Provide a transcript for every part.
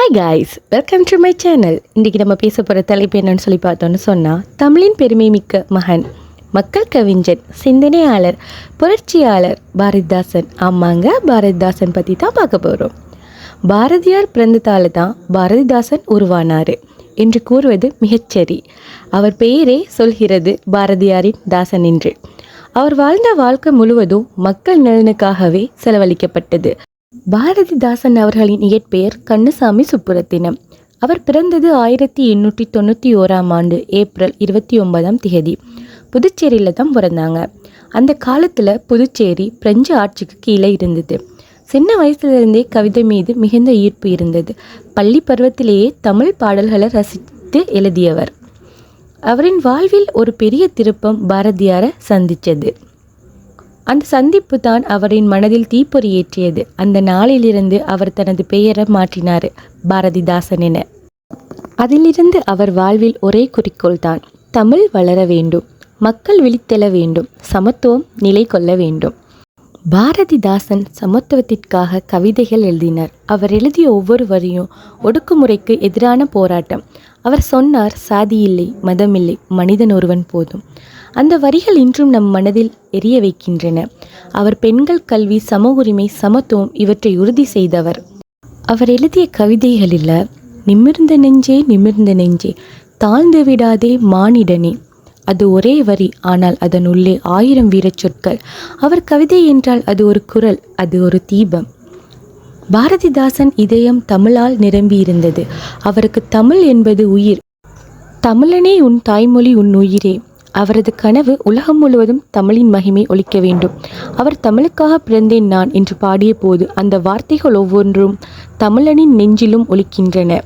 Hi guys welcome to my channel இன்றைக்கி நம்ம பேச போகிற தலைப்பு என்னன்னு சொல்லி பார்த்தோன்னு சொன்னால் தமிழின் பெருமை மிக்க மகன் மக்கள் கவிஞன் சிந்தனையாளர் புரட்சியாளர் பாரதிதாசன். ஆமாங்க பாரதிதாசன் பற்றி தான் பார்க்க போகிறோம் பாரதியார் பிறந்ததால தான் பாரதிதாசன் உருவானார் என்று கூறுவது மிகச்சரி அவர் பெயரே சொல்கிறது பாரதியாரின் தாசன் என்று. அவர் வாழ்ந்த வாழ்க்கை முழுவதும் மக்கள் நலனுக்காகவே செலவழிக்கப்பட்டது. பாரதிதாசன் அவர்களின் இயற்பெயர் கண்ணுசாமி சுப்புரத்தினம். அவர் பிறந்தது ஆயிரத்தி எண்ணூற்றி தொண்ணூற்றி ஓராம் ஆண்டு ஏப்ரல் இருபத்தி ஒன்பதாம் தேதி புதுச்சேரியில் தான் பிறந்தாங்க. அந்த காலத்தில் புதுச்சேரி பிரெஞ்சு ஆட்சிக்கு கீழே இருந்தது. சின்ன வயசுலேருந்தே கவிதை மீது மிகுந்த ஈர்ப்பு இருந்தது. பள்ளி பருவத்திலேயே தமிழ் பாடல்களை ரசித்து எழுதியவர். அவரின் வாழ்வில் ஒரு பெரிய திருப்பம் பாரதியாரை சந்தித்தது அந்த சந்திப்பு தான் அவரின் மனதில் தீப்பொறி ஏற்றியது. அந்த நாளிலிருந்து அவர் தனது பெயரை மாற்றினார் பாரதிதாசன் என. அதிலிருந்து அவர் வாழ்வில் ஒரே குறிக்கோள் தான் தமிழ் வளர வேண்டும் மக்கள் விழித்தெழ வேண்டும் சமத்துவம் நிலை கொள்ள வேண்டும். பாரதிதாசன் சமத்துவத்திற்காக கவிதைகள் எழுதினார். அவர் எழுதிய ஒவ்வொரு வரியும் ஒடுக்குமுறைக்கு எதிரான போராட்டம். அவர் சொன்னார் சாதி இல்லை மதமில்லை மனிதன் ஒருவன் போதும். அந்த வரிகள் இன்றும் நம் மனதில் எரிய வைக்கின்றன. அவர் பெண்கள் கல்வி சம உரிமை சமத்துவம் இவற்றை உறுதி செய்தவர். அவர் எழுதிய கவிதைகளில் நிமிர்ந்த நெஞ்சே நிமிர்ந்த நெஞ்சே தாழ்ந்து விடாதே மானிடனே. அது ஒரே வரி ஆனால் அதன் உள்ளே ஆயிரம் வீரச் சொற்கள். அவர் கவிதை என்றால் அது ஒரு குரல் அது ஒரு தீபம். பாரதிதாசன் இதயம் தமிழால் நிரம்பியிருந்தது. அவருக்கு தமிழ் என்பது உயிர். தமிழனே உன் தாய்மொழி உன் உயிரே. அவரது கனவு உலகம் முழுவதும் தமிழின் மகிமை ஒழிக்க வேண்டும். அவர் தமிழுக்காக பிறந்தேன் நான் என்று பாடிய போது அந்த வார்த்தைகள் ஒவ்வொன்றும் தமிழனின் நெஞ்சிலும் ஒழிக்கின்றன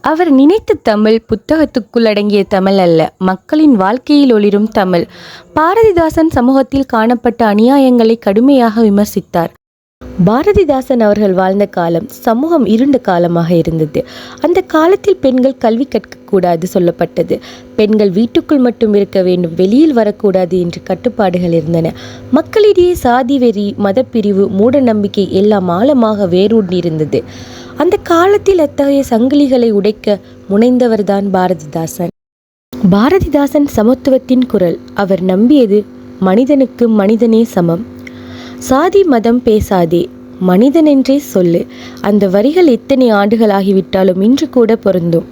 அவர் நினைத்த தமிழ் புத்தகத்துக்குள் அடங்கிய தமிழ் அல்ல. மக்களின் வாழ்க்கையில் ஒளிரும் தமிழ். பாரதிதாசன் சமூகத்தில் காணப்பட்ட அநியாயங்களை கடுமையாக விமர்சித்தார். பாரதிதாசன் அவர்கள் வாழ்ந்த காலம் சமூகம் இருண்ட காலமாக இருந்தது. அந்த காலத்தில் பெண்கள் கல்வி கற்கக்கூடாது சொல்லப்பட்டது. பெண்கள் வீட்டுக்குள் மட்டும் இருக்க வேண்டும் வெளியில் வரக்கூடாது என்று கட்டுப்பாடுகள் இருந்தன. மக்களிடையே சாதி வெறி மதப்பிரிவு மூட நம்பிக்கை எல்லாம் ஆழமாக வேரூண்டிருந்தது அந்த காலத்தில் அத்தகைய சங்கிலிகளை உடைக்க முனைந்தவர்தான் பாரதிதாசன். பாரதிதாசன் சமத்துவத்தின் குரல். அவர் நம்பியது மனிதனுக்கு மனிதனே சமம். சாதி மதம் பேசாதே மனிதனென்றே சொல்லு. அந்த வரிகள் எத்தனை ஆண்டுகளாகிவிட்டாலும் இன்று கூட பொருந்தும்.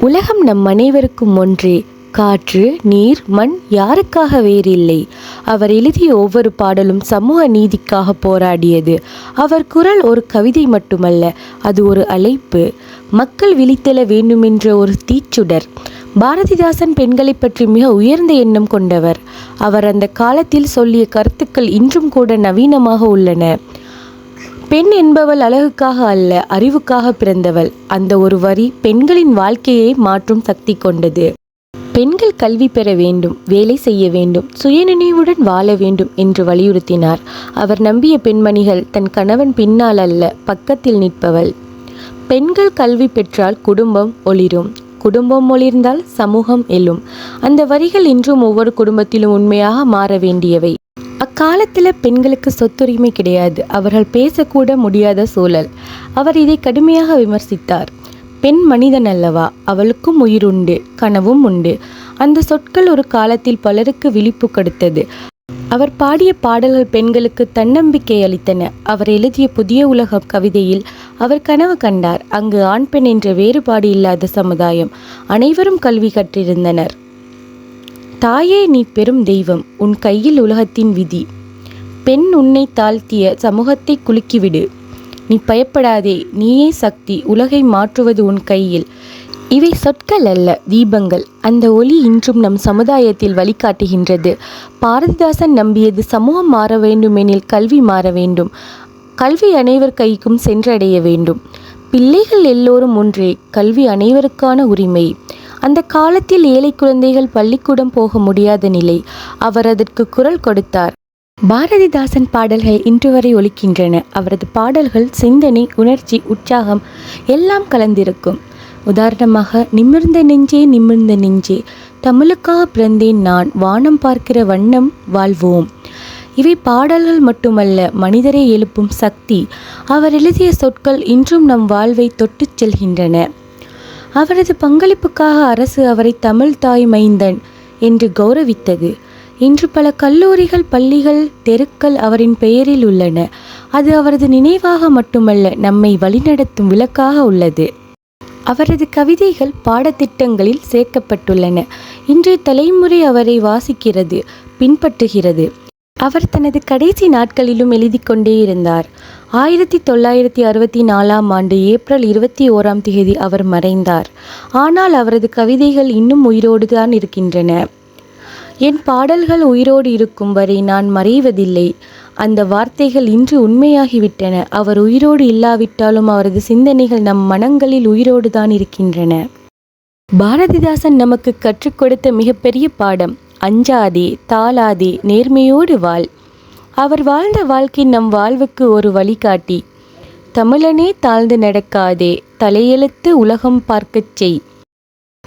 உலகம் நம் அனைவருக்கும் ஒன்றே காற்று நீர் மண் யாருக்காக வேறில்லை? அவர் எழுதிய ஒவ்வொரு பாடலும் சமூக நீதிக்காக போராடியது. அவர் குரல் ஒரு கவிதை மட்டுமல்ல அது ஒரு அழைப்பு. மக்கள் விழித்தெழ வேண்டுமென்ற ஒரு தீச்சுடர். பாரதிதாசன் பெண்களை பற்றி மிக உயர்ந்த எண்ணம் கொண்டவர். அவர் அந்த காலத்தில் சொல்லிய கருத்துக்கள் இன்றும் கூட நவீனமாக உள்ளன. பெண் என்பவள் அழகுக்காக அல்ல அறிவுக்காக பிறந்தவள். அந்த ஒரு வரி பெண்களின் வாழ்க்கையை மாற்றும் சக்தி கொண்டது. பெண்கள் கல்வி பெற வேண்டும் வேலை செய்ய வேண்டும் சுயநினைவுடன் வாழ வேண்டும் என்று வலியுறுத்தினார். அவர் நம்பிய பெண்மணிகள் தன் கணவன் பின்னால் அல்ல பக்கத்தில் நிற்பவள். பெண்கள் கல்வி பெற்றால் குடும்பம் ஒளிரும். குடும்பம் ஒளிர்ந்தால் சமூகம் எழும் அந்த வரிகள் இன்றும் ஒவ்வொரு குடும்பத்திலும் உண்மையாக மாற வேண்டியவை. அக்காலத்தில் பெண்களுக்கு சொத்துரிமை கிடையாது. அவர்கள் பேசக்கூட முடியாத சூழல். அவர் இதை கடுமையாக விமர்சித்தார். பெண் மனிதன் அல்லவா? அவளுக்கும் உயிருண்டு கனவும் உண்டு. அந்த சொற்கள் ஒரு காலத்தில் பலருக்கு விழிப்பு கொடுத்தது. அவர் பாடிய பாடல்கள் பெண்களுக்கு தன்னம்பிக்கை அளித்தன. அவர் எழுதிய புதிய உலகம் கவிதையில் அவர் கனவு கண்டார். அங்கு ஆண் பெண் என்ற வேறுபாடு இல்லாத சமுதாயம். அனைவரும் கல்வி கற்றிருந்தனர். தாயே நீ பெரும் தெய்வம். உன் கையில் உலகத்தின் விதி. பெண் உன்னை தாழ்த்திய சமூகத்தை குலுக்கிவிடு. நீ பயப்படாதே. நீயே சக்தி. உலகை மாற்றுவது உன் கையில். இவை சொற்கள் அல்ல தீபங்கள். அந்த ஒளி இன்றும் நம் சமுதாயத்தில் வழிகாட்டுகின்றது. பாரதிதாசன் நம்பியது சமூகம் மாற வேண்டுமெனில் கல்வி மாற வேண்டும். கல்வி அனைவர் கைக்கும் சென்றடைய வேண்டும். பிள்ளைகள் எல்லோரும் ஒன்றே கல்வி அனைவருக்கான உரிமை. அந்த காலத்தில் ஏழை குழந்தைகள் பள்ளிக்கூடம் போக முடியாத நிலை. அவர் அதற்கு குரல் கொடுத்தார். பாரதிதாசன் பாடல்கள் இன்று வரை ஒலிக்கின்றன. அவரது பாடல்கள் சிந்தனை உணர்ச்சி உற்சாகம் எல்லாம் கலந்திருக்கும். உதாரணமாக நிமிர்ந்த நெஞ்சே நிமிர்ந்த நெஞ்சே. தமிழுக்காக பிறந்தேன் நான் வானம் பார்க்கிற வண்ணம் வாழ்வோம். இவை பாடல்கள் மட்டுமல்ல மனிதரை எழுப்பும் சக்தி. அவர் எழுதிய சொற்கள் இன்றும் நம் வாழ்வை தொட்டுச் செல்கின்றன. அவரது பங்களிப்புக்காக அரசு அவரை தமிழ் தாய் மைந்தன் என்று கௌரவித்தது. இன்று பல கல்லூரிகள் பள்ளிகள் தெருக்கள் அவரின் பெயரில் உள்ளன. அது அவரது நினைவாக மட்டுமல்ல நம்மை வழிநடத்தும் விளக்காக உள்ளது. அவரது கவிதைகள் பாடத்திட்டங்களில் சேர்க்கப்பட்டுள்ளன. இன்றைய தலைமுறை அவரை வாசிக்கிறது பின்பற்றுகிறது. அவர் தனது கடைசி நாட்களிலும் எழுதி கொண்டே இருந்தார். ஆயிரத்தி தொள்ளாயிரத்தி அறுபத்தி நாலாம் ஆண்டு ஏப்ரல் இருபத்தி ஓராம் தேதி அவர் மறைந்தார். ஆனால் அவரது கவிதைகள் இன்னும் உயிரோடு தான் இருக்கின்றன. என் பாடல்கள் உயிரோடு இருக்கும் வரை நான் மறைவதில்லை. அந்த வார்த்தைகள் இன்று உண்மையாகிவிட்டன. அவர் உயிரோடு இல்லாவிட்டாலும் அவரது சிந்தனைகள் நம் மனங்களில் உயிரோடு தான் இருக்கின்றன. பாரதிதாசன் நமக்கு கற்றுக் கொடுத்த மிகப்பெரிய பாடம் அஞ்சாதே தாளாதே நேர்மையோடு வாழ். அவர் வாழ்ந்த வாழ்க்கை நம் வாழ்வுக்கு ஒரு வழிகாட்டி. தமிழனே தாழ்ந்து நடக்காதே தலையெழுத்து உலகம் பார்க்கச் செய்.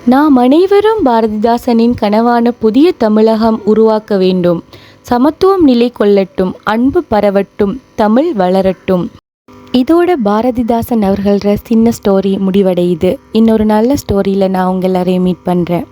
நாம் அனைவரும் பாரதிதாசனின் கனவான புதிய தமிழகம் உருவாக்க வேண்டும். சமத்துவம் நிலை கொள்ளட்டும் அன்பு பரவட்டும் தமிழ் வளரட்டும். இதோட பாரதிதாசன் அவர்கள சின்ன ஸ்டோரி முடிவடையுது. இன்னொரு நல்ல ஸ்டோரியில் நான் உங்கள் எல்லாரையும் மீட் பண்ணுறேன்